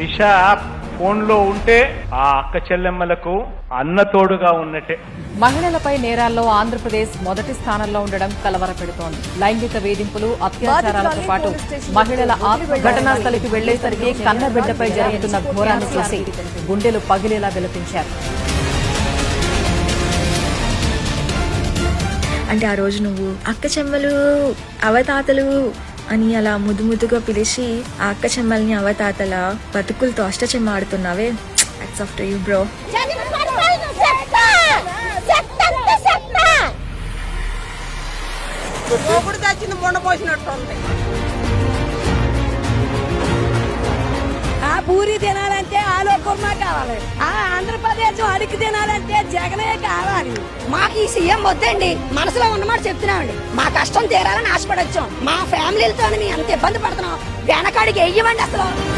దిశ ఫోన్లో ఉంటే ఆ అక్క చెల్లెమ్మలకు అన్న తోడుగా ఉన్నట్టే. మహిళలపై నేరాల్లో ఆంధ్రప్రదేశ్ మొదటి స్థానంలో ఉండడం కలవరపెడుతోంది. లైంగిక వేధింపులు అత్యాచారాలతో పాటు మహిళల ఆత్మ ఘటనా స్థలికి వెళ్ళేసరికి కన్నబిడ్డపై జరుగుతున్న ఘోరాన్ని చూసి గుండెలు పగిలేలా విలపించారు. అంటే ఆ రోజు నువ్వు అక్క చెమ్మలు అవతాతలు అని అలా ముద్దు ముద్దుగా పిలిచి ఆ అక్క చెమ్మల్ని అవతాతల బతుకులతో అష్టచెమ్మ ఆడుతున్నావే hats off to you bro తెచ్చింది ఆ పూరి తినాలంటే ఆలో కుర్మా కావాలి. ఆ ఆంధ్రప్రదేశ్ అడిగి తినాలంటే జగనే కావాలి. మాకు ఈ సీఎం వద్దండి. మనసులో ఉన్నమాట చెప్తున్నామండి. మా కష్టం తీరాలని ఆశపడొచ్చాం. మా ఫ్యామిలీలతో మేము ఎంత ఇబ్బంది పడుతున్నాం. వెనకాడికి వెయ్యమండి అసలు.